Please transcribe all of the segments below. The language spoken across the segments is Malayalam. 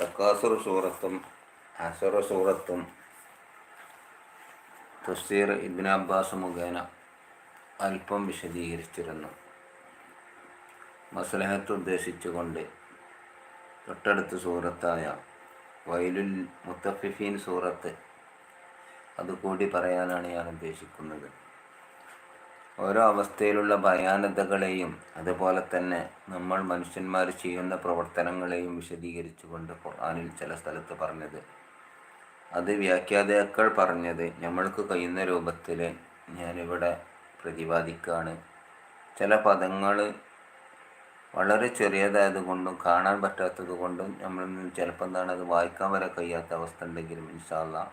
തക്കാസുർ സൂറത്തും അസുറ സൂറത്തും തഫ്സീർ ഇബിൻ അബ്ബാസ് മുഖേന അല്പം വിശദീകരിച്ചിരുന്നു. മസ്ലഹത്ത് ഉദ്ദേശിച്ചുകൊണ്ട് തൊട്ടടുത്ത സൂറത്തായ വൈലുൽ മുത്തഫിഫീൻ സൂറത്ത് അതുകൂടി പറയാനാണ് ഞാൻ ഉദ്ദേശിക്കുന്നത്. ഓരോ അവസ്ഥയിലുള്ള ഭയാനതകളെയും അതുപോലെ തന്നെ നമ്മൾ മനുഷ്യന്മാർ ചെയ്യുന്ന പ്രവർത്തനങ്ങളെയും വിശദീകരിച്ചുകൊണ്ട് ഖുർആനിൽ ചില സ്ഥലത്ത് പറഞ്ഞത്. അത് വ്യാഖ്യാതാക്കൾ പറഞ്ഞത് നമ്മൾക്ക് കഴിയുന്ന രൂപത്തിൽ ഞാനിവിടെ പ്രതിപാദിക്കുകയാണ് ചില പദങ്ങൾ വളരെ ചെറിയതായത് കൊണ്ടും കാണാൻ പറ്റാത്തത് കൊണ്ടും നമ്മൾ ചിലപ്പോൾ എന്താണ് അത് വായിക്കാൻ വരെ കഴിയാത്ത അവസ്ഥ ഉണ്ടെങ്കിലും ഇൻഷാല്ല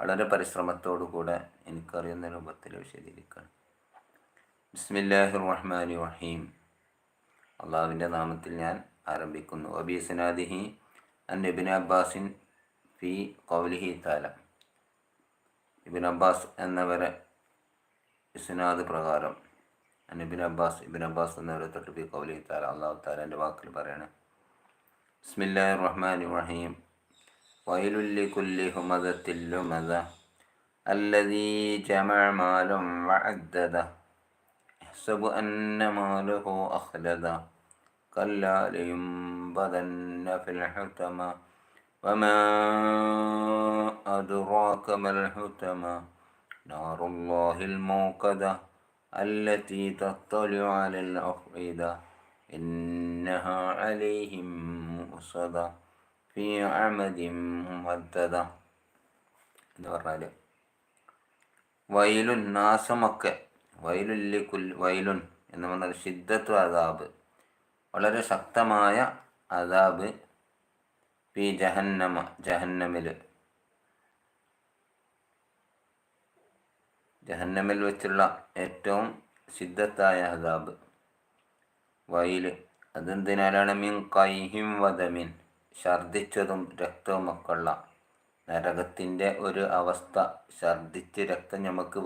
വളരെ പരിശ്രമത്തോടു കൂടെ എനിക്കറിയുന്ന രൂപത്തിൽ വിശദീകരിക്കുകയാണ് ബിസ്മില്ലാഹിർ റഹ്മാൻ റഹീം അള്ളാഹുവിൻ്റെ നാമത്തിൽ ഞാൻ ആരംഭിക്കുന്നു അബി സനാദിഹി അൻ ഇബിൻ അബ്ബാസിൻ ഫി കൗലിഹി താല ഇബിൻ അബ്ബാസ് എന്നവരെ ഇസ്നാദ് പ്രകാരം അൻ ഇബിൻ അബ്ബാസ് ഇബിൻ അബ്ബാസ് എന്നവരെ തൊട്ട് ഫി കൗലിഹി താല അള്ളാഹു താലാൻ്റെ വാക്കിൽ പറയണേ ബിസ്മില്ലാഹിർ റഹ്മാൻ റഹീം വൈലുല്ലി കുല്ലി ഹുമദത്തില്ലുമദ الذي جمع مالا وعدده يحسب أن ماله أخلده كلا لينبذن في الحطمة وما أدراك ما الحطمة نار الله الموقدة التي تطلع على الأفئدة إنها عليهم مؤصدة في عمد ممددة എന്ന് പറഞ്ഞാൽ വയലുൻ നാശമൊക്കെ വയലുല്ലി കുൽ വയലുൻ എന്ന് പറഞ്ഞാൽ ഷിദ്ദത്തു അതാബ് വളരെ ശക്തമായ അതാബ് പി ജഹന്നമ ജഹന്നമിൽ. ജഹന്നമിൽ വെച്ചുള്ള ഏറ്റവും സിദ്ധത്തായ അതാബ് വയിൽ അതെന്തിനാലാണ്? മീൻ കൈഹിം വധമിൻ ഛർദിച്ചതും രക്തവും ഒക്കെ ഉള്ള നരകത്തിന്റെ ഒരു അവസ്ഥ. ഛർദിച്ച് രക്തം നമുക്ക്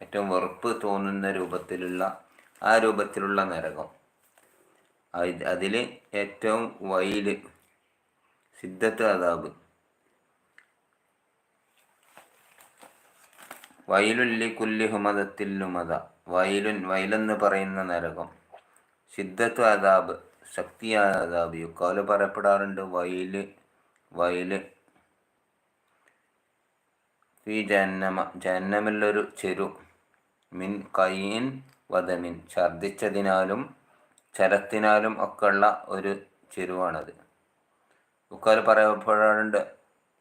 ഏറ്റവും വെറുപ്പ് തോന്നുന്ന രൂപത്തിലുള്ള ആ രൂപത്തിലുള്ള നരകം. അതിൽ ഏറ്റവും വൈൽ സിദ്ധത്ത് അതാബ് വയലുല്ലി കുല്ലി ഹുമതത്തില്ലുമത വയലുൻ വയലെന്ന് പറയുന്ന നരകം. സിദ്ധത്ത് അതാബ് ശക്തിയായ അതാബ് യുക്കാൽ പറയപ്പെടാറുണ്ട് വയൽ വയൽ ഈ ജന്നമ ജന്നമല്ലൊരു ചെരു മിൻ കൈയിൻ വധമിൻ ഛർദിച്ചതിനാലും ചരത്തിനാലും ഒക്കെയുള്ള ഒരു ചെരുവാണത്. ഉക്കാൽ പറയപ്പെടാറുണ്ട്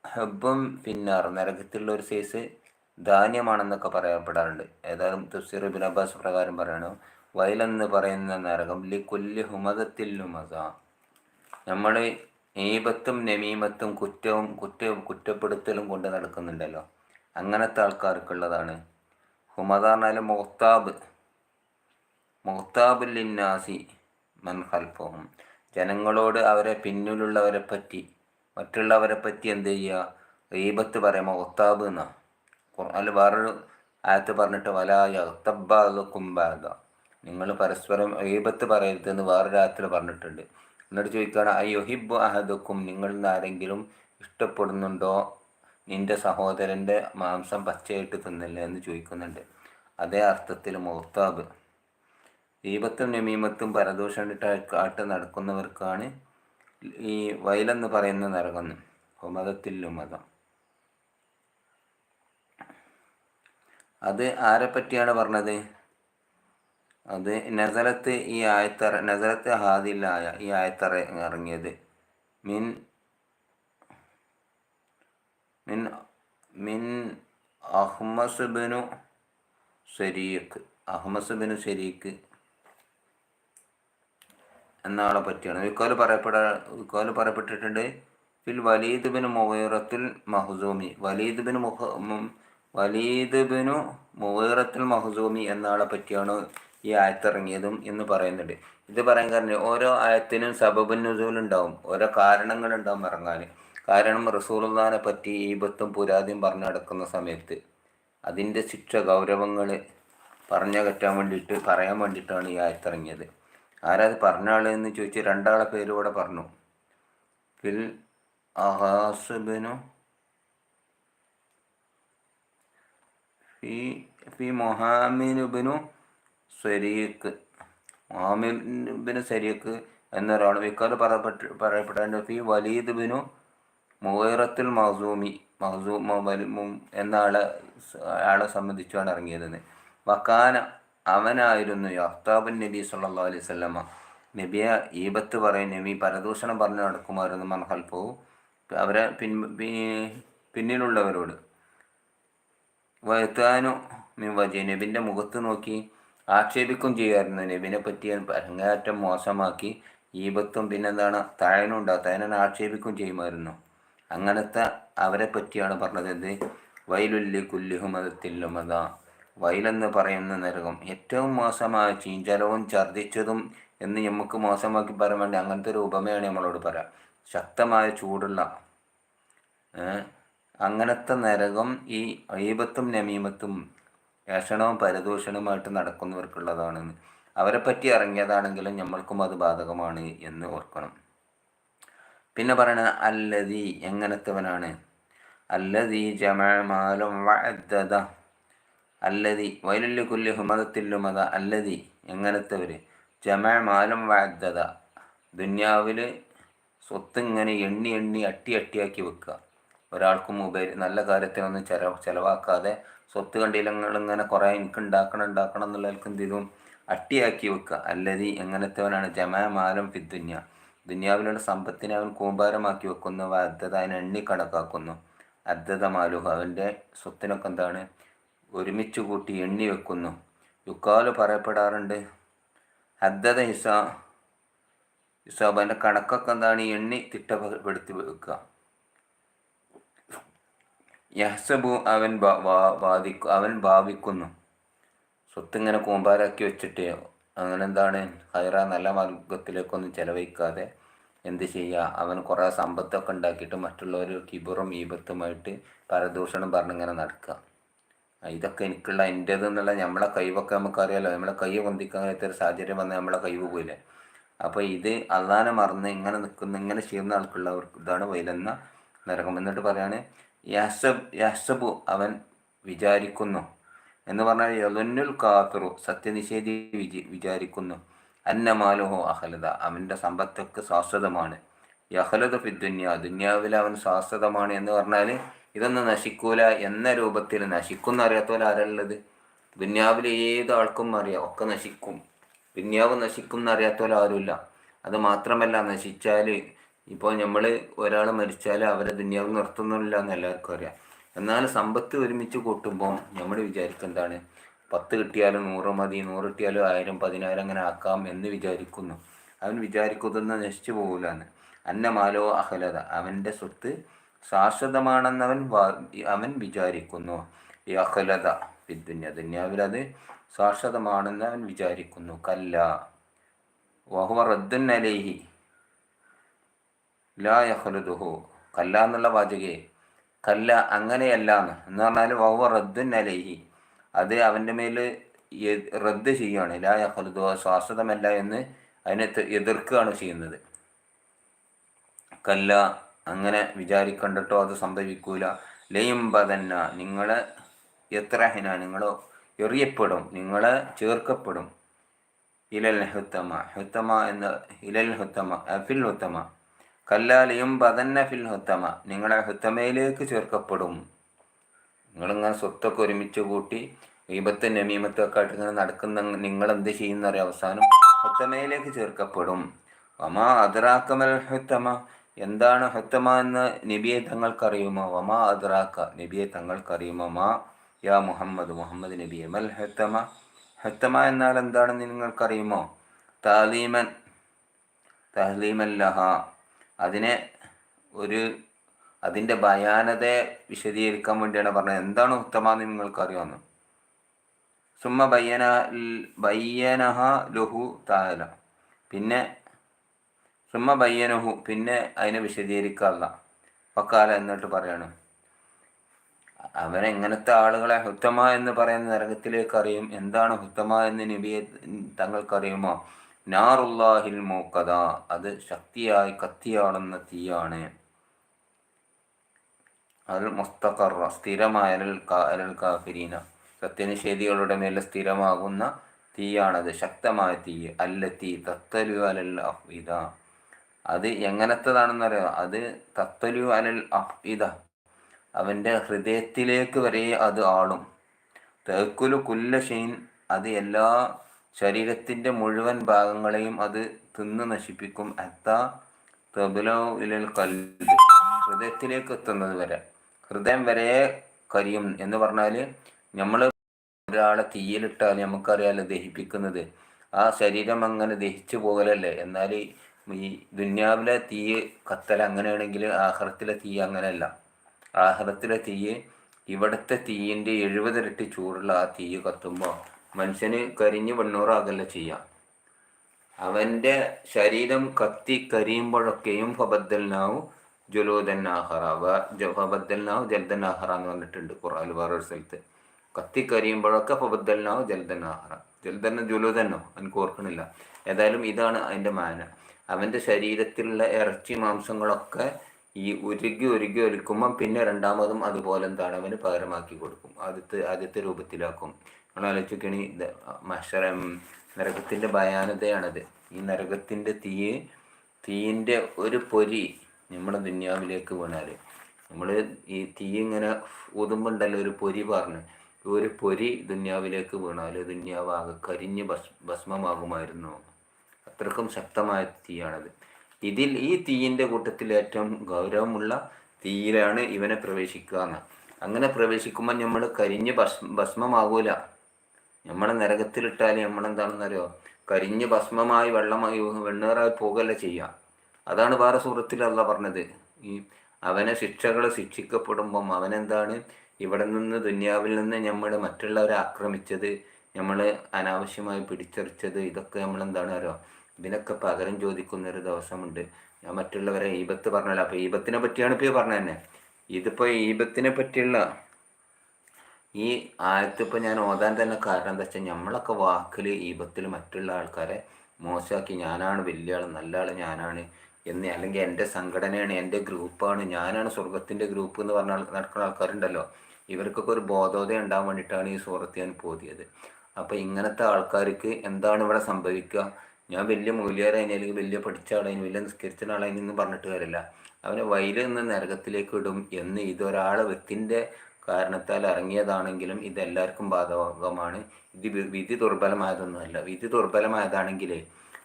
ഹെബും പിന്നാർ നരകത്തിലുള്ള ഒരു സൈസ് ധാന്യമാണെന്നൊക്കെ പറയപ്പെടാറുണ്ട്. ഏതായാലും തഫ്സീർ ഇബിൻ അബ്ബാസ് പ്രകാരം പറയണു വയലെന്ന് പറയുന്ന നരകം ലി കൊല്ലി ഹുമതത്തിൽ ഹുമത നമ്മൾ ഈപത്തും നമീമത്തും കുറ്റവും കുറ്റ കുറ്റപ്പെടുത്തലും കൊണ്ട് നടക്കുന്നുണ്ടല്ലോ. അങ്ങനത്തെ ആൾക്കാർക്കുള്ളതാണ് ഹുമത പറഞ്ഞാൽ മുഹത്താബ് ലിന്നാസി മൻ ഖൽഫഹും. ജനങ്ങളോട് അവരെ പിന്നിലുള്ളവരെ പറ്റി മറ്റുള്ളവരെ പറ്റി എന്ത് ചെയ്യുക റീബത്ത് പറയാം മുഹ്താബ് എന്നാ. ഖുർആനിൽ വേറൊരു ആയത്ത് പറഞ്ഞിട്ട് വലായ വല യത്തബ്ബാകുംബാഗ നിങ്ങൾ പരസ്പരം റീബത്ത് പറയരുതെന്ന് വേറൊരു ആയത്തിൽ പറഞ്ഞിട്ടുണ്ട്. എന്നിട്ട് ചോദിക്കുകയാണ് അയ്യൊഹിബ് അഹദുക്കും നിങ്ങളിൽ നിന്ന് ആരെങ്കിലും ഇഷ്ടപ്പെടുന്നുണ്ടോ? നിന്റെ സഹോദരന്റെ മാംസം പച്ചയായിട്ട് തിന്നില്ല എന്ന് ചോദിക്കുന്നുണ്ട്. അതേ അർത്ഥത്തിൽ മുഹ്താബ് ദീപത്തും നമീമത്തും പരദൂഷണിട്ടായിട്ട് നടക്കുന്നവർക്കാണ് ഈ വയലെന്ന് പറയുന്ന നരകം. ഹുമതത്തിലും മതം അത് ആരെ പറ്റിയാണ് പറഞ്ഞത്? അത് നസലത്ത് ഈ ആയത്തറ നസലത്ത് ഹാദിലായ ഈ ആയത്തറ ഇറങ്ങിയത്. മിൻ മിൻ മിൻ അഹ്മസ് ബിനു ഷെരീഖ് അഹ്മസ് ബിനു ഷെരീഖ് എന്ന ആളെ പറ്റിയാണ്. വിക്കോൽ പറയപ്പെട വിക്കോൽ പറയപ്പെട്ടിട്ടുണ്ട് ഫിൽ വലീദ് ബിൻ മുഹീറത്തുൽ മഹ്സൂമി. വലീദ് ബിൻ മുഹ വലീദ് ബിനു മുഹീറത്തുൽ മഹ്സൂമി എന്ന ആളെ പറ്റിയാണ് ഈ ആയത്തിറങ്ങിയതും എന്ന് പറയുന്നുണ്ട്. ഇത് പറയാൻ കാരണം ഓരോ ആയത്തിനും സബബുൻ ഉണ്ടാവും. ഓരോ കാരണങ്ങളുണ്ടാവും ഇറങ്ങാൻ. കാരണം റസൂലുള്ളാനെ പറ്റി ഈബത്തും പുരാതിയും പറഞ്ഞു നടക്കുന്ന സമയത്ത് അതിന്റെ ശിക്ഷ ഗൗരവങ്ങൾ പറഞ്ഞു കറ്റാൻ വേണ്ടിയിട്ട് പറയാൻ വേണ്ടിയിട്ടാണ് ഈ ആയത്തിറങ്ങിയത് ആരാത് പറഞ്ഞ ആളെന്ന് ചോദിച്ച് രണ്ടാളെ പേര് പറഞ്ഞു. ഫിൽ അഹാസുബിനു ഫി മൊഹാമിനുബിനു സരീഖ്. മൊഹാമിബിന് സരീഖ് എന്നൊരാൾ വിക്കാർ പറയപ്പെട്ട പറയപ്പെട്ടു ഫി വലീദ് ബിനു മുഹറത്തുൽ മഹസൂമി മഹസൂം എന്ന ആളെ ആളെ സംബന്ധിച്ചാണ് ഇറങ്ങിയതെന്ന് വക്കാന അവനായിരുന്നു യഹ്താബുൻ നബി സല്ലാ അലൈഹി സ്വല്ലമ്മ നബിയെ ഈബത്ത് പറയും നബി പരദൂഷണം പറഞ്ഞു നടക്കുമായിരുന്നു മൻഹൽഫു അവരെ പിൻ പിന്നിലുള്ളവരോട്. വയത്താനു മിൻ വജി നബിന്റെ മുഖത്ത് നോക്കി ആക്ഷേപിക്കും ചെയ്യുമായിരുന്നു നബിനെ പറ്റി അങ്ങേയറ്റം മോശമാക്കി ഈബത്തും പിന്നെന്താണ് തായനുണ്ടാ തയനെ ആക്ഷേപിക്കും ചെയ്യുമായിരുന്നു. അങ്ങനത്തെ അവരെ പറ്റിയാണ് പറഞ്ഞത് എന്ത്? വയലുല്ലി കുല്ലിഹുമതത്തില്ലുമത വയലെന്ന് പറയുന്ന നരകം ഏറ്റവും മോശമായ ചീഞ്ചലവും ഛർദ്ദിച്ചതും എന്ന് നമുക്ക് മോശമാക്കി പറയാൻ വേണ്ടി അങ്ങനത്തെ ഒരു ഉപമയാണ് നമ്മളോട് പറയാം. ശക്തമായ ചൂടുള്ള അങ്ങനത്തെ നരകം ഈ അയ്യബത്തും നമീമത്തും ഏഷണവും പരദൂഷണവുമായിട്ട് നടക്കുന്നവർക്കുള്ളതാണെന്ന്. അവരെ പറ്റി ഇറങ്ങിയതാണെങ്കിലും നമ്മൾക്കും അത് ബാധകമാണ് എന്ന് ഓർക്കണം. പിന്നെ പറയണത് അല്ലതി എങ്ങനത്തവനാണ്? അല്ലതി ജമാലും വഅദ്ദദ. അല്ലതി വൈലുല്ലി കുല്ലി ഹുമതത്തില്ലുമത അല്ലതി എങ്ങനത്തവർ ജമാലും വഅദ്ദദ. ദുന്യാവിൽ സ്വത്ത് ഇങ്ങനെ എണ്ണി എണ്ണി അട്ടി അട്ടിയാക്കി വെക്കുക. ഒരാൾക്കും ഉപരി നല്ല കാര്യത്തിനൊന്നും ചെല ചിലവാക്കാതെ സ്വത്ത് കണ്ടില്ലങ്ങൾ ഇങ്ങനെ കുറേ എനിക്ക് ഉണ്ടാക്കണം ഉണ്ടാക്കണം എന്നുള്ളവർക്ക് എന്ത് ചെയ്തു അട്ടിയാക്കി വെക്കുക. അല്ലതി എങ്ങനത്തവനാണ്? ജമാ മാലം ഫിദ്ദുന്യ ദുന്യാവിലുള്ള സമ്പത്തിനെ അവൻ കൂമ്പാരമാക്കി വെക്കുന്നു. അദ്ധത അതിനെ എണ്ണി കണക്കാക്കുന്നു. അദ്ധത മാലുഹ. അവന്റെ സ്വത്തിനൊക്കെ എന്താണ്? ഒരുമിച്ച് കൂട്ടി എണ്ണി വെക്കുന്നു. യുക്കാൽ പറയപ്പെടാറുണ്ട്. അദ്ധത ഇസ ഹിസാബ് അതിന്റെ കണക്കൊക്കെ എന്താണ്? എണ്ണി തിട്ടപ്പെടുത്തി വെക്കുക. യഹ്സബു അവൻ വാദിക്കു അവൻ ഭാവിക്കുന്നു. സ്വത്ത് ഇങ്ങനെ കൂമ്പാരാക്കി വെച്ചിട്ട് അങ്ങനെ എന്താണ് ഹൈറ നല്ല മാർഗത്തിലേക്കൊന്നും ചെലവഴിക്കാതെ എന്ത് ചെയ്യുക അവൻ കുറേ സമ്പത്തൊക്കെ ഉണ്ടാക്കിയിട്ട് മറ്റുള്ളവർ കിബറും ഈബത്തുമായിട്ട് പരദൂഷണം പറഞ്ഞിങ്ങനെ നടക്കുക ഇതൊക്കെ എനിക്കുള്ള എന്റേത് എന്നുള്ള നമ്മളെ കൈവൊക്കെ നമുക്കറിയാലോ. നമ്മളെ കൈ പൊന്തിക്കാൻ ഒരു സാഹചര്യം വന്നാൽ നമ്മളെ കൈവ് പോയില്ലേ അപ്പോൾ ഇത് അള്ളാനെ മറന്ന് ഇങ്ങനെ നിൽക്കുന്ന ഇങ്ങനെ ചെയ്യുന്ന ആൾക്കുള്ളവർക്ക് ഇതാണ് വൈലെന്ന നരകം. എന്നിട്ട് പറയാണ് യാസബ് യാസബു അവൻ വിചാരിക്കുന്നു. എന്ന് പറഞ്ഞാൽ യലുന്നുൽ കാഫിറു സത്യനിഷേധി വിജി വിചാരിക്കുന്നു. അന്നമാലുഹോ അഹലത അവന്റെ സമ്പത്തൊക്കെ ശാശ്വതമാണ്. യഹലത ഫിദ്ദുന്യ ദുന്യാവിൽ അവൻ ശാശ്വതമാണ് എന്ന് പറഞ്ഞാൽ ഇതൊന്നും നശിക്കൂല എന്ന രൂപത്തിൽ നശിക്കുന്ന പോലെ ആരുള്ളത് ദുന്യാവിൽ ഏത് ആൾക്കും അറിയാം. ഒക്കെ നശിക്കും. ദുന്യാവ് നശിക്കും എന്ന് അറിയാത്തോലെ ആരുമില്ല. അത് മാത്രമല്ല നശിച്ചാൽ ഇപ്പോൾ നമ്മൾ ഒരാൾ മരിച്ചാൽ അവരെ ദുന്യാവ് നിർത്തുന്നില്ല എന്ന് എല്ലാവർക്കും അറിയാം. എന്നാൽ സമ്പത്ത് ഒരുമിച്ച് കൂട്ടുമ്പോൾ നമ്മൾ വിചാരിക്കും എന്താണ്? പത്ത് കിട്ടിയാലും നൂറ് മതി നൂറ് കിട്ടിയാലും ആയിരം പതിനായിരം അങ്ങനെ ആക്കാം എന്ന് വിചാരിക്കുന്നു. അവൻ വിചാരിക്കുന്നതെന്ന് നശിച്ചു പോകില്ലെന്ന് അന്നമാലോ അഹലത അവന്റെ സ്വത്ത് ശാശ്വതമാണെന്നവൻ അവൻ വിചാരിക്കുന്നു. ഈ അഹലത വിദ്യ ദുന്യാവിൽ അത് ശാശ്വതമാണെന്ന് അവൻ വിചാരിക്കുന്നു. കല്ല. വഹുവ റദ്ദുൻ അലേഹി. ലാ യഹലുദുഹു. കല്ല എന്നുള്ള വാചകയെ കല്ല അങ്ങനെയല്ല എന്ന് പറഞ്ഞാൽ വവ റദ്ദുൻ അലേഹി. അത് അവന്റെ മേൽ റദ്ദ് ചെയ്യുകയാണ് ലാ യഹ്ലുദുഹു ശാശ്വതമല്ല എന്ന് അതിനെ എതിർക്കുകയാണ് ചെയ്യുന്നത്. കല്ല അങ്ങനെ വിചാരിക്കണ്ടിട്ടോ അത് സംഭവിക്കൂല. ലയും ബതന്ന നിങ്ങളെ എത്രഹിന നിങ്ങൾ എറിയപ്പെടും നിങ്ങളെ ചേർക്കപ്പെടും. ഇലൽ ഹുത്തമ ഹുത്തമ എന്ന ഇലൽ ഹുത്തമ അഫിൽ ഹുത്തമ. കല്ലാലിയും ബദന്ന ഫിൽ ഹുത്തമ. നിങ്ങളെ ഹുത്തമയിലേക്ക് ചേർക്കപ്പെടും. നിങ്ങളിങ്ങനെ സ്വത്തൊക്കെ ഒരുമിച്ച് കൂട്ടി ഈപത്ത് നമീമത്തും ഒക്കെ ആയിട്ട് ഇങ്ങനെ നടക്കുന്ന നിങ്ങൾ എന്ത് ചെയ്യുന്നറിയ അവസാനം? ഹുത്തമയിലേക്ക് ചേർക്കപ്പെടും. വമാ അതിറാക്കമൽ ഹുത്തമ. എന്താണ് ഹുത്തമ എന്ന് നബിയെ തങ്ങൾക്കറിയുമോ? വമാ അതിറാക്ക നബിയെ തങ്ങൾക്കറിയുമോ? മാ യാ മുഹമ്മദ്. മുഹമ്മദ് നബി മൽ ഹുത്തമ. ഹുത്തമ എന്നാൽ എന്താണെന്ന് നിങ്ങൾക്കറിയുമോ? താലീമൻ തഹ്ലീമല്ലഹ അതിനെ ഒരു അതിന്റെ ഭയാനതയെ വിശദീകരിക്കാൻ വേണ്ടിയാണ് പറഞ്ഞത്. എന്താണ് ഉത്തമ എന്ന് നിങ്ങൾക്കറിയാമെന്ന് സുമ്മ ബയ്യന ബയ്യനഹ ലുഹു താല. പിന്നെ സുമ്മ ബയ്യനഹു പിന്നെ അതിനെ വിശദീകരിക്കാറില്ല പക്കാല എന്നിട്ട് പറയാണ്. അവനെങ്ങനത്തെ ആളുകളെ ഹുത്തമ എന്ന് പറയുന്ന നരകത്തിലേക്ക് അറിയും. എന്താണ് ഹുത്തമ എന്ന് നബിയെ തങ്ങൾക്കറിയുമോ? നാറുല്ലാഹിൽ മൂക്കത. അത് ശക്തിയായി കത്തിയാടുന്ന തീയാണ്. അൽ മുസ്തഖറ സ്ഥിരമായ അലൽ കാ- കാഫിരീന. സത്യനിഷേധികളുടെ മേലെ സ്ഥിരമാകുന്ന തീയാണത്. ശക്തമായ തീ. അല്ലത്തി തത്തലു അലൽ അഫ്ഇദ. അത് എങ്ങനത്തതാണെന്നറിയാം? അത് തത്തലു അലൽ അഫ്ഇദ. അവന്റെ ഹൃദയത്തിലേക്ക് വരെ അത് ആളും. തേക്കുലു കുല്ല അത് എല്ലാ ശരീരത്തിന്റെ മുഴുവൻ ഭാഗങ്ങളെയും അത് തിന്ന് നശിപ്പിക്കും. അത്ത തബുലോ ഇലൽ കല്ല് ഹൃദയത്തിലേക്ക് എത്തുന്നത് വരെ. ഹൃദയം വരെ കരിയും. എന്ന് പറഞ്ഞാൽ നമ്മൾ ഒരാളെ തീയിലിട്ടാൽ നമുക്കറിയാലോ ദഹിപ്പിക്കുന്നത്. ആ ശരീരം അങ്ങനെ ദഹിച്ചു പോകലല്ലേ? എന്നാൽ ഈ ദുന്യാവിലെ തീ കത്തൽ അങ്ങനെയാണെങ്കിൽ ആഹ്റത്തിലെ തീ അങ്ങനെയല്ല. ആഹ്റത്തിലെ തീ ഇവിടുത്തെ തീയിന്റെ എഴുപതിരട്ടി ചൂടുള്ള ആ തീ കത്തുമ്പോൾ മനുഷ്യന് കരിഞ്ഞ് വെണ്ണൂറാകല്ല ചെയ്യാം. അവന്റെ ശരീരം കത്തി കരിയുമ്പോഴൊക്കെയും ഫബദ്ദൽനാവും ആഹറ ഫബദ്ദൽനാവ് ജൽദന്നാഹറ എന്ന് പറഞ്ഞിട്ടുണ്ട് ഖുറാൻ വേറൊരു സ്ഥലത്ത്. കത്തി കരിയുമ്പോഴൊക്കെ ഫബദ്ദൽനാവ് ജൽദന്നാഹറ. ജൽദന്ന ജുലൂദന്നോ? എനിക്ക് ഓർക്കണില്ല. ഏതായാലും ഇതാണ് അതിന്റെ മാന. അവന്റെ ശരീരത്തിലുള്ള ഇറച്ചി മാംസങ്ങളൊക്കെ ഈ ഉരുകി ഉരുകി ഒലിക്കുമ്പം പിന്നെ രണ്ടാമതും അതുപോലെ എന്താണ്? അവന് പകരമാക്കി കൊടുക്കും. ആദ്യത്തെ ആദ്യത്തെ രൂപത്തിലാക്കും. നമ്മൾ ആലോചിക്കണി മഷരം നരകത്തിന്റെ ഭയാനതയാണത്. ഈ നരകത്തിന്റെ തീ തീയിന്റെ ഒരു പൊരി നമ്മുടെ ദുന്യാവിലേക്ക് വീണാൽ നമ്മൾ ഈ തീ ഇങ്ങനെ ഊതുമ്പോണ്ടല്ലോ ഒരു പൊരി പറഞ്ഞു. ഒരു പൊരി ദുന്യാവിലേക്ക് വീണാൽ ദുന്യാവാകെ കരിഞ്ഞ് ഭസ് ഭസ്മമാകുമായിരുന്നു. അത്രക്കും ശക്തമായ തീയാണത്. ഇതിൽ ഈ തീയിന്റെ കൂട്ടത്തിൽ ഏറ്റവും ഗൗരവമുള്ള തീയിലാണ് ഇവനെ പ്രവേശിക്കുക എന്ന്. അങ്ങനെ പ്രവേശിക്കുമ്പോൾ നമ്മൾ കരിഞ്ഞ് ഭസ് ഭസ്മമാകൂല. നമ്മളെ നരകത്തിലിട്ടാൽ നമ്മളെന്താണെന്നറിയോ? കരിഞ്ഞ് ഭസ്മമായി വെള്ളമായി വെണ്ണേറായി പോകല്ല ചെയ്യുക അതാണ് വേറെ സൂറത്തിലല്ല പറഞ്ഞത്. ഈ അവനെ ശിക്ഷകൾ ശിക്ഷിക്കപ്പെടുമ്പം അവനെന്താണ്? ഇവിടെ നിന്ന് ദുന്യാവിൽ നിന്ന് നമ്മൾ മറ്റുള്ളവരെ ആക്രമിച്ചത് നമ്മൾ അനാവശ്യമായി പിടിച്ചെറിച്ചത് ഇതൊക്കെ നമ്മൾ എന്താണ് അറിയോ? ഇതിനൊക്കെ പകരം ചോദിക്കുന്ന ഒരു ദിവസമുണ്ട് മറ്റുള്ളവരെ ഈബത്ത് പറഞ്ഞല്ലോ. അപ്പോൾ ഈബത്തിനെ പറ്റിയാണ് ഇപ്പോൾ പറഞ്ഞ തന്നെ. ഇതിപ്പോൾ ഈബത്തിനെ പറ്റിയുള്ള ഈ ആയത്ത് ഇപ്പം ഞാൻ ഓതാൻ തന്നെ കാരണം എന്താ വെച്ചാൽ നമ്മളൊക്കെ വാക്കിൽ ബത്തിൽ മറ്റുള്ള ആൾക്കാരെ മോശമാക്കി ഞാനാണ് വലിയ ആൾ നല്ല ആൾ ഞാനാണ് എന്ന് അല്ലെങ്കിൽ എന്റെ സംഘടനയാണ് എന്റെ ഗ്രൂപ്പാണ് ഞാനാണ് സ്വർഗത്തിന്റെ ഗ്രൂപ്പ് എന്ന് പറഞ്ഞ നടക്കുന്ന ആൾക്കാരുണ്ടല്ലോ. ഇവർക്കൊക്കെ ഒരു ബോധോദയം ഉണ്ടാകാൻ വേണ്ടിയിട്ടാണ് ഈ സുഹൃത്ത് ഞാൻ പോതിയത്. അപ്പോൾ ഇങ്ങനത്തെ ആൾക്കാർക്ക് എന്താണ് ഇവിടെ സംഭവിക്കുക? ഞാൻ വലിയ മൂല്യരായി അല്ലെങ്കിൽ വലിയ പഠിച്ച ആളായി വലിയ നിസ്കരിച്ച ആളായി എന്ന് പറഞ്ഞിട്ട് കാര്യമില്ല. അവനെ വയലിൽ നിന്ന് നരകത്തിലേക്ക് ഇടും എന്ന് ഇതൊരാളെ വ്യക്തിന്റെ കാരണത്താൽ ഇറങ്ങിയതാണെങ്കിലും ഇത് എല്ലാവർക്കും ബാധകമാണ്. ഇത് വിധി ദുർബലമായതൊന്നുമല്ല വിധി ദുർബലമായതാണെങ്കിൽ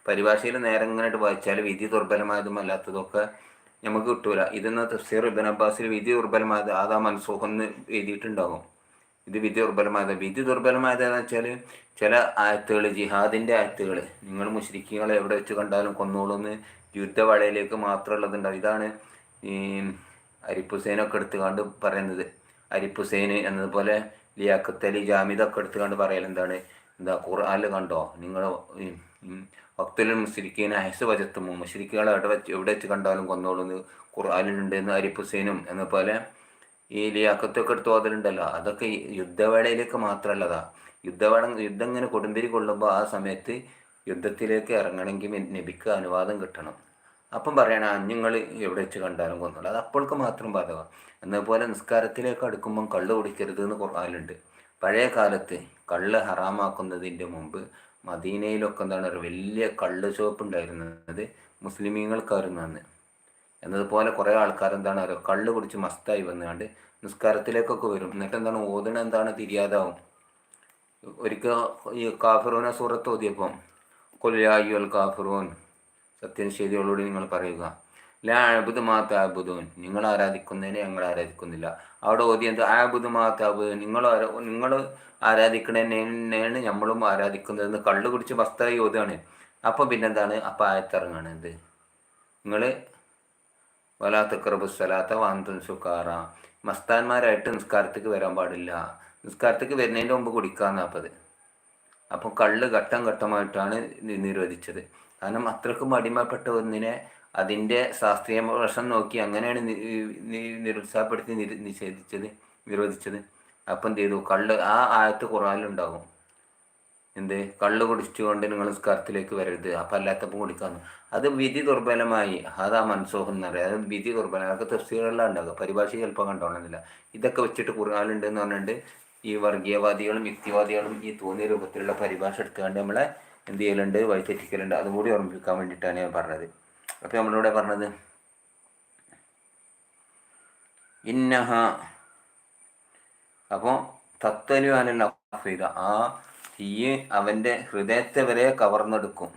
പരിഭാഷയിൽ നേരെ ഇങ്ങനെയായിട്ട് വായിച്ചാൽ വിധി ദുർബലമായതും അല്ലാത്തതൊക്കെ നമുക്ക് കിട്ടൂല. ഇതെന്ന് തഫ്സീർ ഇബൻ അബ്ബാസിൽ വിധി ദുർബലമായത് ആദാ മനസ്സൂഹെന്ന് എഴുതിയിട്ടുണ്ടാകും. ഇത് വിധി ദുർബലമായത്. വിധി ദുർബലമായത് എന്ന് വെച്ചാൽ ചില ആയത്തുകൾ ജിഹാദിന്റെ ആയത്തുകൾ നിങ്ങൾ മുസ്ലിക്കുകളെ എവിടെ വെച്ച് കണ്ടാലും കൊന്നോളൂന്ന് യുദ്ധവളയിലേക്ക് മാത്രമുള്ളതുണ്ടാവും ഇതാണ് ഈ അരിപ്പുസേനൊക്കെ എടുത്തുകൊണ്ട് പറയുന്നത്. അരിപ്പുസൈൻ എന്നതുപോലെ ലിയാഖത്ത് അലി ജാമിദൊക്കെ എടുത്തുകൊണ്ട് പറയൽ എന്താണ്? എന്താ ഖുർആാനിൽ കണ്ടോ? നിങ്ങൾ ഭക്തലും മുസ്ലിക്കീനെ ഹൈസ് വജത്തുമോ മുസ്ലിക്കുകളെ എവിടെ വെച്ച് എവിടെ വെച്ച് കണ്ടാലും കൊന്നോളൂന്ന് ഖുർആാനിലുണ്ട് എന്ന് അരിപ്പുസൈനും എന്നപോലെ ഈ ലിയാക്കത്തൊക്കെ എടുത്ത് ഓതലുണ്ടല്ലോ. അതൊക്കെ യുദ്ധവേളയിലേക്ക് മാത്രമല്ലതാ. യുദ്ധവേള യുദ്ധം ഇങ്ങനെ കൊടുമ്പിരി കൊള്ളുമ്പോൾ ആ സമയത്ത് യുദ്ധത്തിലേക്ക് ഇറങ്ങണമെങ്കിൽ നബിക്ക് അനുവാദം കിട്ടണം. അപ്പം പറയണ നിങ്ങൾ എവിടെ വെച്ച് കണ്ടാലും കൊന്നുള്ളൂ അത് അപ്പോൾക്ക് മാത്രം ബാധകം എന്നതുപോലെ നിസ്കാരത്തിലേക്ക് അടുക്കുമ്പം കള്ള് കുടിക്കരുത് എന്ന് ഖുർആനിലുണ്ട്. പഴയ കാലത്ത് കള്ള് ഹറാമാക്കുന്നതിന്റെ മുമ്പ് മദീനയിലൊക്കെ എന്താണ് ഒരു വലിയ കള്ള് ഷോപ്പ് ഉണ്ടായിരുന്നത് മുസ്ലിമീങ്ങൾക്കായിരുന്നു അന്ന്. എന്നതുപോലെ കുറേ ആൾക്കാർ എന്താണ് അറിയുക കള്ള് കുടിച്ച് മസ്തായി വന്നുകൊണ്ട് നിസ്കാരത്തിലേക്കൊക്കെ വരും. എന്നിട്ട് എന്താണ് ഓതണ എന്താണ് തിരിയാതാവും. ഒരിക്കൽ ഈ കാഫിറൂന സൂറത്ത് ഓതിയപ്പം കൊല്ലായി കാഫിറൂൻ സത്യനിഷേധികളോട് നിങ്ങൾ പറയുക. ലാ അബുദ് മാ നിങ്ങൾ ആരാധിക്കുന്നതിനെ ഞങ്ങൾ ആരാധിക്കുന്നില്ല. അവിടെ ഓതി എന്ത്? ആബുദ് മാ താബുദൂൻ നിങ്ങൾ നിങ്ങൾ ആരാധിക്കണതിനെയാണ് നമ്മളും ആരാധിക്കുന്നതെന്ന് കള്ള് കുടിച്ച് മസ്തായി ഓതുകയാണ്. അപ്പം പിന്നെന്താണ്? അപ്പം ആയത്തിറങ്ങാണ് എന്ത്? നിങ്ങൾ വലാ തക്കറബു സ്വലാത്ത വാന്തൻ സുക്കാറ മസ്താന്മാരായിട്ട് നിസ്കാരത്തേക്ക് വരാൻ പാടില്ല. നിസ്കാരത്തേക്ക് വരുന്നതിന്റെ മുമ്പ് കുടിക്കാന്ന് അപ്പത്. അപ്പോൾ കള്ള് ഘട്ടം ഘട്ടമായിട്ടാണ് നിരോധിച്ചത്. കാരണം അത്രക്കും അടിമപ്പെട്ട ഒന്നിനെ അതിന്റെ ശാസ്ത്രീയ വശം നോക്കി അങ്ങനെയാണ് നിരുത്സാഹപ്പെടുത്തി നിര നിഷേധിച്ചത് നിരോധിച്ചത്. അപ്പം എന്ത് ചെയ്തു? കള്ള് ആ ആയത്ത് ഖുറാനിലുണ്ടാകും എന്ത്? കള്ള് കുടിച്ചുകൊണ്ട് നിങ്ങൾ സ്കർത്തിലേക്ക് വരരുത്. അപ്പം അല്ലാത്തപ്പോൾ കുടിക്കാന്ന്. അത് വിധി ദുർബലമായി. അതാ മനസ്സോഹം എന്ന് പറയുക അത് വിധി ദുർബലം അതൊക്കെ തഫ്സീറുകളിലാണ് ഉണ്ടാകുക പരിഭാഷ ചിലപ്പോൾ കണ്ടോണമെന്നില്ല ഇതൊക്കെ വെച്ചിട്ട് ഖുർആാനുണ്ട് എന്ന് പറഞ്ഞിട്ട് ഈ വർഗീയവാദികളും യുക്തിവാദികളും ഈ തോന്നിയ രൂപത്തിലുള്ള പരിഭാഷ എടുക്കാണ്ട് നമ്മളെ എന്ത് ചെയ്യലുണ്ട് വഴിതെറ്റിക്കലുണ്ട്. അതും കൂടി ഓർമ്മിപ്പിക്കാൻ വേണ്ടിയിട്ടാണ് ഞാൻ പറഞ്ഞത്. അപ്പോൾ നമ്മളിവിടെ പറഞ്ഞത്? ഇന്നഹ. അപ്പോൾ അനൽ അഫീദ ആ തീയ് അവന്റെ ഹൃദയത്തെ വരെ കവർന്നെടുക്കും.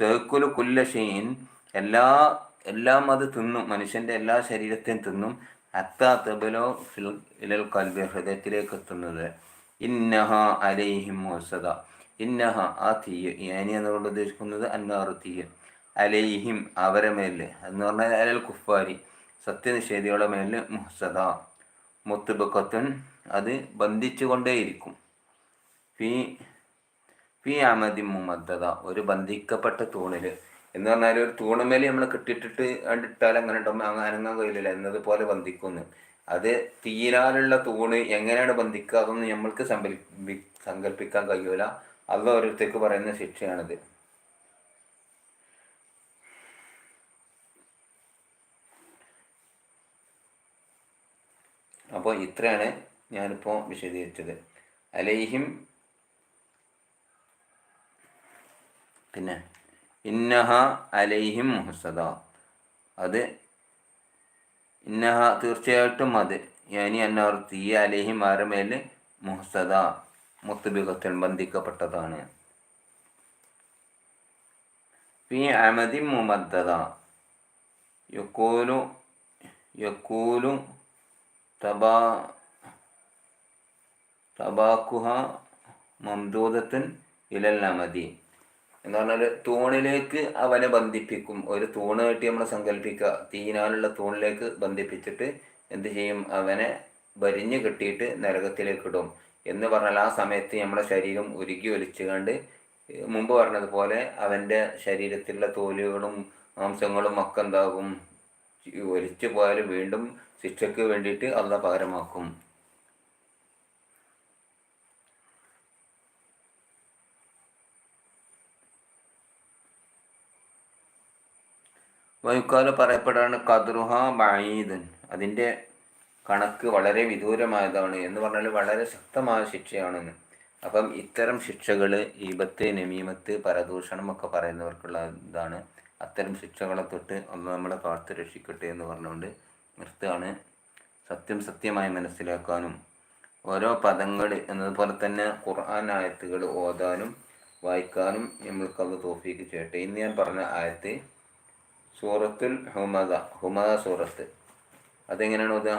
തേക്കുലു കുല്ലഷീൻ. എല്ലാ എല്ലാം അത് തിന്നും. മനുഷ്യന്റെ എല്ലാ ശരീരത്തെയും തിന്നും. അത്ത തെബലോ ഫിൽ ഹൃദയത്തിലേക്ക് എത്തുന്നത്. ഇന്നഹ അലൈഹിം മുസദ ഇന്നഹ ആ തീയ ഞാനി എന്നുകൊണ്ട് ഉദ്ദേശിക്കുന്നത് അന്നാറ് തീയ. അലൈഹിം അവരെ മേൽ എന്ന് പറഞ്ഞാൽ അലൽ കുഫാരി സത്യനിഷേധികളുടെ മേൽ മുഹസദ മുത്തുബക്കത്തുൻ അത് ബന്ധിച്ചുകൊണ്ടേയിരിക്കും. ഫി ഫി അമതി മുമദ്ദത ഒരു ബന്ധിക്കപ്പെട്ട തൂണിൽ എന്ന് പറഞ്ഞാൽ ഒരു തൂണമേലി നമ്മൾ കെട്ടിട്ടിട്ട് കണ്ടിട്ടാൽ അങ്ങനെ ഉണ്ടോ അങ്ങനെ അനങ്ങാൻ കഴിയില്ല. എന്നതുപോലെ ബന്ധിക്കുന്നു. അത് തീരാലുള്ള തൂണ് എങ്ങനെയാണ് ബന്ധിക്കുക അതൊന്നും നമ്മൾക്ക് സങ്കല്പി സങ്കല്പിക്കാൻ കഴിയൂല. അത് ഓരോരുത്തർക്ക് പറയുന്ന ശിക്ഷയാണിത്. അപ്പോൾ ഇത്രയാണ് ഞാനിപ്പോൾ വിശദീകരിച്ചത്. അലൈഹിം. പിന്നെ ഇന്നഹ അലൈഹിം മുഹസദ. അത് ഇന്നഹ തീർച്ചയായിട്ടും അത്. ഞാനി അന്നവർ തീ അലൈഹിം ആരമേൽ മുഹസദ മുത്തുബികത്തിൽ ബന്ധിക്കപ്പെട്ടതാണ്. ഫി അമതി മുമദ്ദത യക്കൂലു യക്കൂലു തബാ തബാക്കുഹ മംദൂദത്തുൻ ഇലൽ അമദി എന്ന് പറഞ്ഞാൽ തൂണിലേക്ക് അവനെ ബന്ധിപ്പിക്കും. ഒരു തൂണ് കെട്ടി നമ്മൾ സങ്കല്പിക്കുക. തീനാലുള്ള തൂണിലേക്ക് ബന്ധിപ്പിച്ചിട്ട് എന്ത് ചെയ്യും? അവനെ വരിഞ്ഞു കെട്ടിയിട്ട് നരകത്തിലേക്ക് ഇടും. എന്ന് പറഞ്ഞാൽ ആ സമയത്ത് നമ്മുടെ ശരീരം ഉരുകി ഒലിച്ചു കണ്ട് മുമ്പ് പറഞ്ഞതുപോലെ അവന്റെ ശരീരത്തിലുള്ള തോലുകളും മാംസങ്ങളും ഒക്കെ എന്താകും? ഒലിച്ചു പോയാൽ വീണ്ടും ശിക്ഷയ്ക്ക് വേണ്ടിയിട്ട് അള്ള പകരമാക്കും. വയുക്കാൽ പറയപ്പെടാണ് കദ്രുഹ ബഈദൻ. അതിന്റെ കണക്ക് വളരെ വിദൂരമായതാണ്. എന്ന് പറഞ്ഞാൽ വളരെ ശക്തമായ ശിക്ഷയാണെന്ന്. അപ്പം ഇത്തരം ശിക്ഷകൾ ഈബത്ത് നമീമത്ത് പരദൂഷണം ഒക്കെ പറയുന്നവർക്കുള്ള ഇതാണ്. അത്തരം ശിക്ഷകളെ തൊട്ട് ഒന്ന് നമ്മളെ കാത്തു രക്ഷിക്കട്ടെ എന്ന് പറഞ്ഞുകൊണ്ട് നിർത്തുകയാണ്. സത്യം സത്യമായി മനസ്സിലാക്കാനും ഓരോ പദങ്ങൾ എന്നതുപോലെ തന്നെ ഖുർആൻ ആയത്തുകൾ ഓതാനും വായിക്കാനും നമ്മൾക്കത് തോഫിക്ക് ചെയ്യട്ടെ. ഇന്ന് ഞാൻ പറഞ്ഞ ആയത്ത് സൂറത്തുൽ ഹുമദ ഹുമദ സൂറത്ത്. അതെങ്ങനെയാണ് ഓതുക?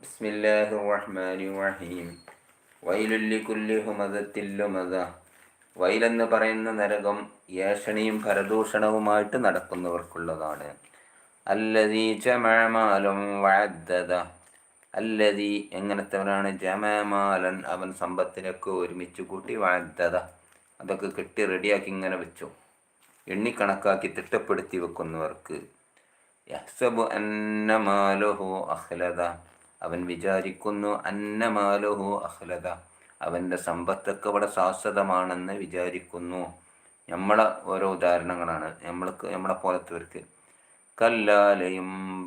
ബിസ്മില്ലാഹിർ റഹ്മാനിർ റഹീം വൈലെന്ന് പറയുന്ന നരകം ഏഷണിയും പരദൂഷണവുമായിട്ട് നടക്കുന്നവർക്കുള്ളതാണ്. അല്ലതി ജമാലും വഅദ്ദദ. അല്ലതി എങ്ങനത്തവനാണ്? ജമാലൻ അവൻ സമ്പത്തിനൊക്കെ ഒരുമിച്ച് കൂട്ടി വഅദ്ദദ. അതൊക്കെ കെട്ടി റെഡിയാക്കി ഇങ്ങനെ വെച്ചു. എണ്ണിക്കണക്കാക്കി തിട്ടപ്പെടുത്തി വെക്കുന്നവർക്ക്. യഹ്സബു അവൻ വിചാരിക്കുന്നു അന്നമാലുഹു അഹ്ലദ അവന്റെ സമ്പത്തൊക്കെ ഇവിടെ ശാശ്വതമാണെന്ന് വിചാരിക്കുന്നു. നമ്മളെ ഓരോ ഉദാഹരണങ്ങളാണ്. നമ്മൾക്ക് നമ്മളെ പോലത്തവർക്ക്. കല്ലാലയും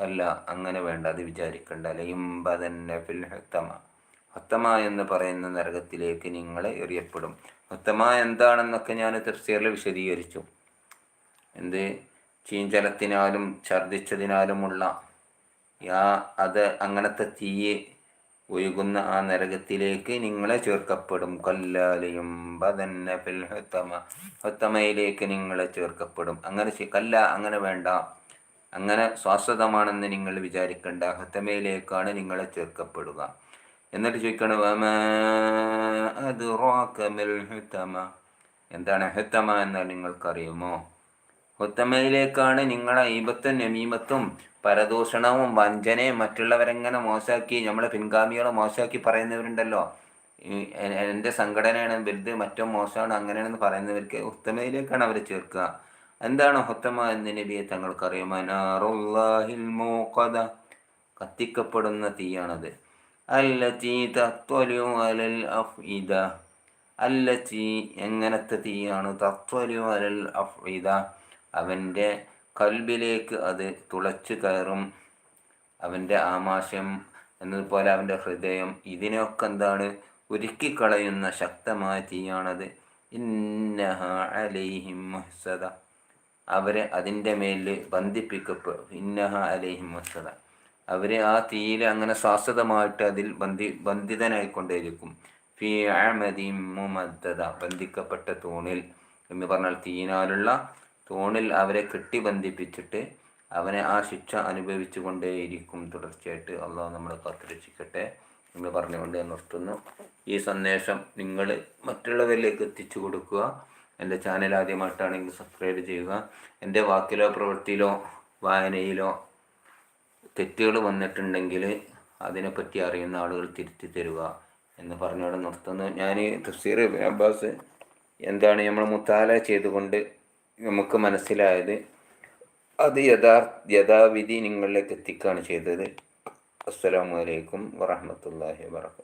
കല്ല അങ്ങനെ വേണ്ട അത് വിചാരിക്കണ്ട. ലയും ബദന്ന ഹത്തമ എന്ന് പറയുന്ന നരകത്തിലേക്ക് നിങ്ങളെ എറിയപ്പെടും. ഹത്തമ എന്താണെന്നൊക്കെ ഞാൻ തഫ്സീറിൽ വിശദീകരിച്ചു. എന്ത്? ചീഞ്ചലത്തിനാലും ഛർദിച്ചതിനാലുമുള്ള യാ അത് അങ്ങനത്തെ തീയെ ഒഴുകുന്ന ആ നരകത്തിലേക്ക് നിങ്ങളെ ചേർക്കപ്പെടും. കല്ലാലയും ബദന്ന ഫിൽ ഹത്തമ. ഹത്തമയിലേക്ക് നിങ്ങളെ ചേർക്കപ്പെടും. അങ്ങനെ കല്ല അങ്ങനെ വേണ്ട. അങ്ങനെ ശാശ്വതമാണെന്ന് നിങ്ങൾ വിചാരിക്കേണ്ട. ഹത്തമയിലേക്കാണ് നിങ്ങളെ ചേർക്കപ്പെടുക. എന്നിട്ട് ചോദിക്കണം "വമാ അദ്റാക മൽ ഹുതമ?" എന്താണ് ഹുത്തമ എന്നാൽ നിങ്ങൾക്കറിയുമോ? ഹുത്തമയിലേക്കാണ് നിങ്ങളെ ഈബത്തും നമീമത്തും പരദൂഷണവും വഞ്ചനയും മറ്റുള്ളവരെങ്ങനെ മോശമാക്കി നമ്മളെ പിൻഗാമികളെ മോശമാക്കി പറയുന്നവരുണ്ടല്ലോ. എന്റെ സംഘടനയാണ് വലുത് മറ്റോ മോശമാണ് അങ്ങനെയാണെന്ന് പറയുന്നവർക്ക് ഉത്തമയിലേക്കാണ് അവരെ ചേർക്കുക. എന്താണ് ഹുത്തമ എന്ന് നബിയെ തങ്ങൾക്കറിയുമോ? കത്തിക്കപ്പെടുന്ന തീയാണത്. അല്ലത്തി തത്വലു അലൽ അഫ്ഇദ. അല്ലത്തി എങ്ങനത്തെ തീയാണ്? തത്വലു അലൽ അഫ്ഇദ. അവന്റെ കൽബിലേക്ക് അത് തുളച്ചു കയറും. അവന്റെ ആമാശയം എന്നതുപോലെ അവന്റെ ഹൃദയം ഇതിനൊക്കെ എന്താണ്? ഉരുക്കിക്കളയുന്ന ശക്തമായ തീയാണത്. ഇന്നഹ അലൈഹിം മഹ്സദ. അവരെ അതിന്റെ മേലിൽ ബന്ധിപ്പിക്കപ്പെടും. ഇന്നഹ അലൈഹിം മുഹ്സദ. അവരെ ആ തീയിൽ അങ്ങനെ ശാശ്വതമായിട്ട് അതിൽ ബന്ധി ബന്ധിതനായിക്കൊണ്ടേയിരിക്കും. ഫി അമദി മുമദ്ദത ബന്ധിക്കപ്പെട്ട തൂണിൽ എന്ന് പറഞ്ഞാൽ തീനാലുള്ള തൂണിൽ അവരെ കെട്ടി ബന്ധിപ്പിച്ചിട്ട് അവനെ ആ ശിക്ഷ അനുഭവിച്ചു കൊണ്ടേയിരിക്കും തുടർച്ചയായിട്ട്. അള്ളാഹു നമ്മളെ കാത്തുരക്ഷിക്കട്ടെ എന്ന് പറഞ്ഞുകൊണ്ട് നിർത്തുന്നു. ഈ സന്ദേശം നിങ്ങൾ മറ്റുള്ളവരിലേക്ക് എത്തിച്ചു കൊടുക്കുക. എന്റെ ചാനൽ ആദ്യമായിട്ടാണെങ്കിൽ സബ്സ്ക്രൈബ് ചെയ്യുക. എന്റെ വാക്കിലോ പ്രവൃത്തിയിലോ വായനയിലോ തെറ്റുകൾ വന്നിട്ടുണ്ടെങ്കിൽ അതിനെപ്പറ്റി അറിയുന്ന ആളുകൾ തിരുത്തി തരിക എന്ന് പറഞ്ഞവിടെ നിർത്തുന്നു. ഞാൻ തഫ്സീർ അബ്ബാസ് എന്താണ് നമ്മൾ മുത്താല ചെയ്തുകൊണ്ട് നമുക്ക് മനസ്സിലായത്? അത് യഥാ യഥാവിധി നിങ്ങളിലേക്ക് എത്തിക്കുകയാണ് ചെയ്തത്. അസ്സലാമലൈക്കും വറഹമത്തല്ലാഹി വാബർക്കാത്തു